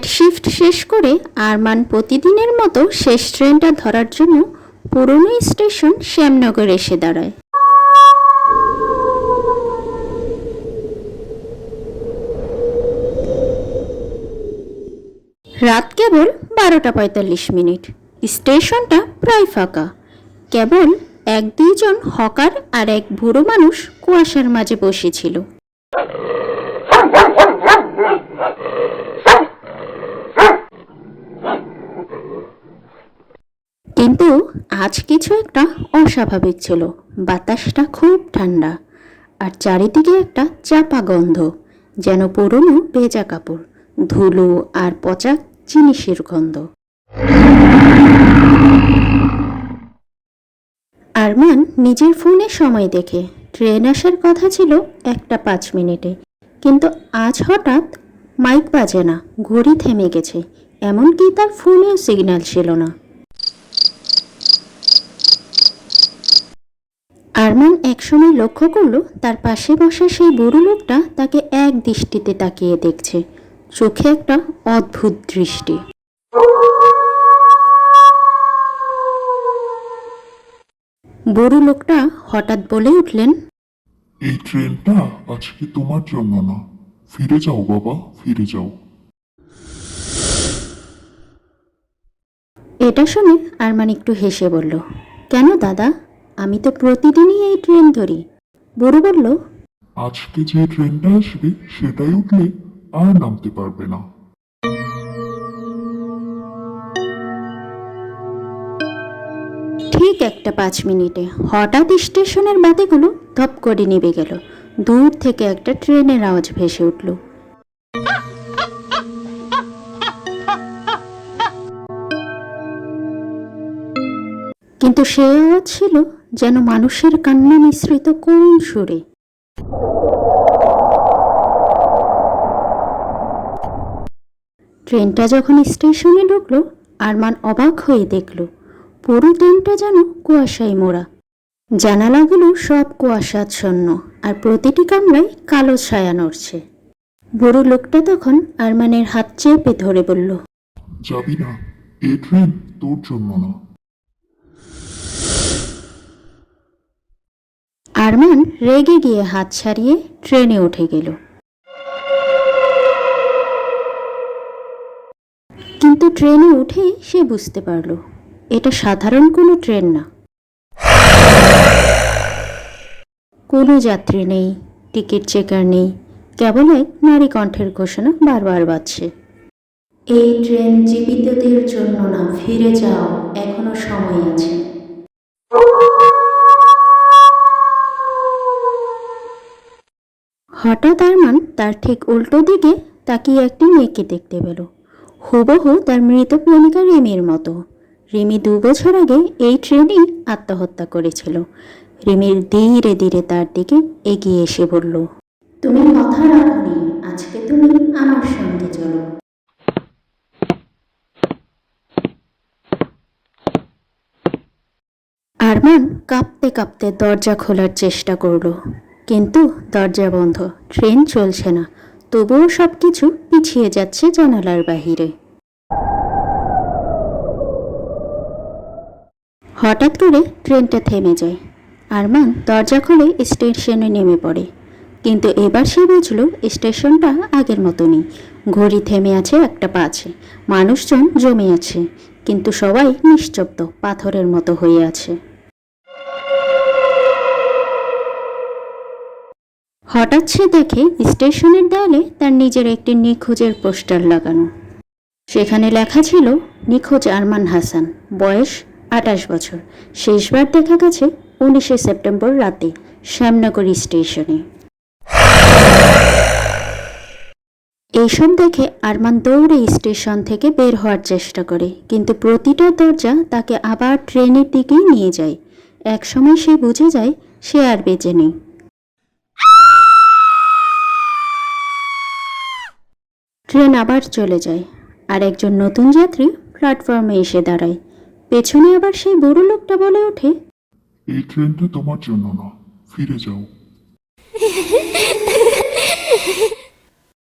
Night shift শেষ করে আরমান প্রতিদিনের মতো শেষ ট্রেনটা ধরার জন্য পুরনো স্টেশন শ্যামনগর এসে দাঁড়ায়। রাত কেবল বারোটা পঁয়তাল্লিশ মিনিট। স্টেশনটা প্রায় ফাঁকা। কেবল এক দুইজন হকার আর এক বুড়ো মানুষ কুয়াশার মাঝে বসেছিল কিন্তু আজ কিছু একটা অস্বাভাবিক ছিল। বাতাসটা খুব ঠান্ডা আর চারিদিকে একটা চাপা গন্ধ, যেন পুরনো ভেজা কাপড়, ধুলো আর পচা জিনিসের গন্ধ। আরমান নিজের ফোনে সময় দেখে। ট্রেন আসার কথা ছিল একটা পাঁচ মিনিটে। কিন্তু আজ হঠাৎ মাইক বাজে না, ঘড়ি থেমে গেছে। এমনকি তার ফোনেও সিগন্যাল ছিল না। আরমান একসময় লক্ষ্য করল তার পাশে বসা সেই বুড়ো লোকটা তাকে এক দৃষ্টিতে তাকিয়ে দেখছে। চোখে একটা অদ্ভুত দৃষ্টি। বুড়ো লোকটা হঠাৎ বলে উঠলেন এই ট্রেনটা আজকে তোমার জন্য না। ফিরে যাও বাবা ফিরে যাও। এটা শুনে আরমান একটু হেসে বলল কেন দাদা? আমি তো প্রতিদিনই এই ট্রেন ধরি। বুড়ো বলল আজকে যে ট্রেনটা আসবে সেটাই উঠলে আর নামতে পারবে না। ঠিক একটা পাঁচ মিনিটে হঠাৎ স্টেশনের বাতিগুলো ধপ করে নিভে গেল। দূর থেকে একটা ট্রেনের আওয়াজ ভেসে উঠল। কিন্তু সে আওয়াজ ছিল যেন মানুষের কান্না মিশ্রিত করুণ সুরে। ট্রেনটা যখন স্টেশনে ঢুকলো, আরমান অবাক হয়ে দেখল, পুরো ট্রেনটা যেন কুয়াশায় মোড়া। জানালাগুলো সব কুয়াশাচ্ছন্ন, আর প্রতিটি কামরায় কালো ছায়া নড়ছে। বুড়ো লোকটা তখন আরমানের হাত চেপে ধরে বলল, যাবি না এই ট্রেন তোর জন্য না। আরমান রেগে গিয়ে হাত ছাড়িয়ে ট্রেনে উঠে গেল। কিন্তু ট্রেনে উঠেই সে বুঝতে পারল, এটা সাধারণ কোনো ট্রেন না। কোনো যাত্রী নেই, টিকিট চেকার নেই, কেবল এক নারী কণ্ঠের ঘোষণা বারবার বাজছে। এই ট্রেন জীবিতদের জন্য না, ফিরে যাও, এখনও সময় আছে। হঠাৎ আরমান তার ঠিক উল্টো দিকে তাকিয়ে একটি মেয়েকে দেখতে পেল। হুবহু তার মৃত প্রেমিকা রিমির মতো। রিমি দু বছর আগে এই ট্রেনেই আত্মহত্যা করেছিল। রিমির ধীরে ধীরে তার দিকে এগিয়ে এসে বলল, তুমি কথা রাখনি, আজকে তুমি আমার সঙ্গে চলো। আরমান কাঁপতে কাঁপতে দরজা খোলার চেষ্টা করল। কিন্তু দরজা বন্ধ, ট্রেন চলছে না। তবুও সব কিছু পিছিয়ে যাচ্ছে জানালার বাহিরে। হঠাৎ করে ট্রেনটা থেমে যায়। আরমান দরজা খুলে স্টেশনে নেমে পড়ে। কিন্তু এবার সে বুঝলো স্টেশনটা আগের মতো নেই ঘড়ি থেমে আছে একটা পাছে। মানুষজন জমে আছে। কিন্তু সবাই নিশ্চব্দ, পাথরের মতো হয়ে আছে। হঠাৎ সে দেখে স্টেশনের দেওয়ালে তার নিজের একটি নিখোঁজের পোস্টার লাগানো। সেখানে লেখা ছিল, নিখোঁজ আরমান হাসান, বয়স আঠাশ বছর। শেষবার দেখা গেছে উনিশে সেপ্টেম্বর রাতে শ্যামনগর স্টেশনে। এইসব দেখে আরমান দৌড়ে স্টেশন থেকে বের হওয়ার চেষ্টা করে, কিন্তু প্রতিটা দরজা তাকে আবার ট্রেনের দিকেই নিয়ে যায়। একসময় সে বুঝে যায় সে আর বেঁচে নেই। ট্রেন আবার চলে যায় আর একজন নতুন যাত্রী প্ল্যাটফর্মে এসে দাঁড়ায়। পেছনে আবার সেই বুড়ো লোকটা বলে ওঠে এই ট্রেনটা তোমার জন্য না ফিরে যাও।